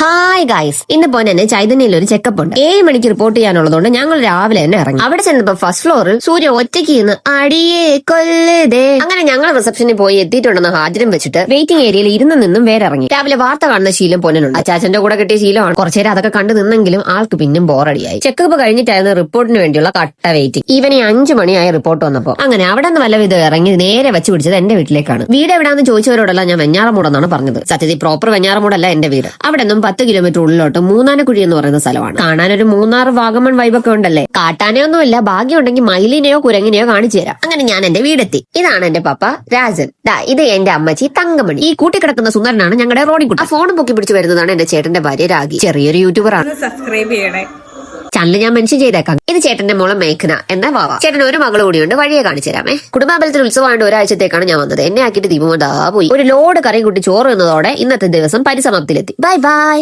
はーい。ഹായ് guys ഇന്ന് പോന്നെ ചൈതന്യയിൽ ഒരു ചെക്കപ്പ് ഉണ്ട്. ഏഴ് മണിക്ക് റിപ്പോർട്ട് ചെയ്യാനുള്ളതുകൊണ്ട് ഞങ്ങൾ രാവിലെ തന്നെ ഇറങ്ങി. അവിടെ ചെന്നപ്പോ ഫസ്റ്റ് ഫ്ലോറിൽ സൂര്യ ഒറ്റയ്ക്ക് നിന്ന് അടിയേ കൊല്ലതേ അങ്ങനെ ഞങ്ങൾ റിസപ്ഷനിൽ പോയി എത്തിയിട്ടുണ്ടെന്ന് ഹാജരം വെച്ചിട്ട് വെയിറ്റിംഗ് ഏരിയയിൽ ഇരുന്ന് നിന്നും വേറെ ഇറങ്ങി. രാവിലെ വാർത്ത കാണുന്ന ശീലം പൊന്നനുണ്ട് അച്ചാച്ചന്റെ കൂടെ കിട്ടിയ ശീലമാണ്. കുറച്ചേരം അതൊക്കെ കണ്ടു നിന്നെങ്കിലും ആൾക്ക് പിന്നും ബോറടിയായി ചെക്കപ്പ് കഴിഞ്ഞിട്ടായിരുന്നു റിപ്പോർട്ടിന് വേണ്ടിയുള്ള കട്ട വെയിറ്റിംഗ് ഈവനി അഞ്ചു മണിയായി റിപ്പോർട്ട് വന്നപ്പോ അങ്ങനെ അവിടെ നിന്ന് വല്ലവിധ ഇറങ്ങി നേരെ വെച്ച് പിടിച്ചത് എന്റെ വീട്ടിലേക്കാണ്. വീട് എവിടാന്ന് ചോദിച്ചവരോടല്ല ഞാൻ വെഞ്ഞാറമൂടെന്നാണ് പറഞ്ഞത്. സത്യത്തിൽ പ്രോപ്പർ വെഞ്ഞാറമൂടല്ല എന്റെ വീട്. അവിടെ നിന്നും പത്ത് കിലോമീറ്റർ ഉള്ളിലോട്ട് മൂന്നാനക്കുഴി എന്ന് പറയുന്ന സ്ഥലമാണ്. കാണാൻ ഒരു മൂന്നാർ വാഗമൺ വൈബൊക്കെ ഉണ്ടല്ലേ? കാട്ടാനയൊന്നുമില്ല ഭാഗ്യം ഭാഗ്യമുണ്ടെങ്കിൽ മയിലിനെയോ കുരങ്ങിനെയോ കാണിച്ചു തരാം. അങ്ങനെ ഞാൻ എന്റെ വീടെത്തി. ഇതാണ് എന്റെ പപ്പ രാജൻ. ദാ ഇത് എന്റെ അമ്മച്ചി തങ്കമണി. ഈ കൂട്ടിക്കിടക്കുന്ന സുന്ദരനാണ് ഞങ്ങളുടെ റോഡിക്കുട്ടി ആ ഫോൺ പൊക്കി പിടിച്ച് വരുന്നതാണ് എന്റെ ചേട്ടന്റെ ഭാര്യ രാഗി. ചെറിയൊരു യൂട്യൂബറാണ് ആണ്. സബ്സ്ക്രൈബ് ചെയ്യണേ. ചാനൽ ഞാൻ മെൻഷൻ ചെയ്തേക്കാം. ഇത് ചേട്ടന്റെ മോളെ മേഘന എന്ന വാവ. ചേട്ടൻ ഒരു മകൾ കൂടിയുണ്ട് വഴിയെ കാണിച്ചു തരാമേ. കുടുംബാമ്പലത്തിൽ ഉത്സവമായിട്ട് ഒരാഴ്ചത്തേക്കാണ് ഞാൻ വന്നത്. എന്നെ ആക്കിയിട്ട് ദീപമോദാ പോയി. ഒരു ലോഡ് കറി കൂട്ടി ചോറ് എന്നതോടെ ഇന്നത്തെ ദിവസം പരിസമാപ്തിയിലെത്തി. Bye bye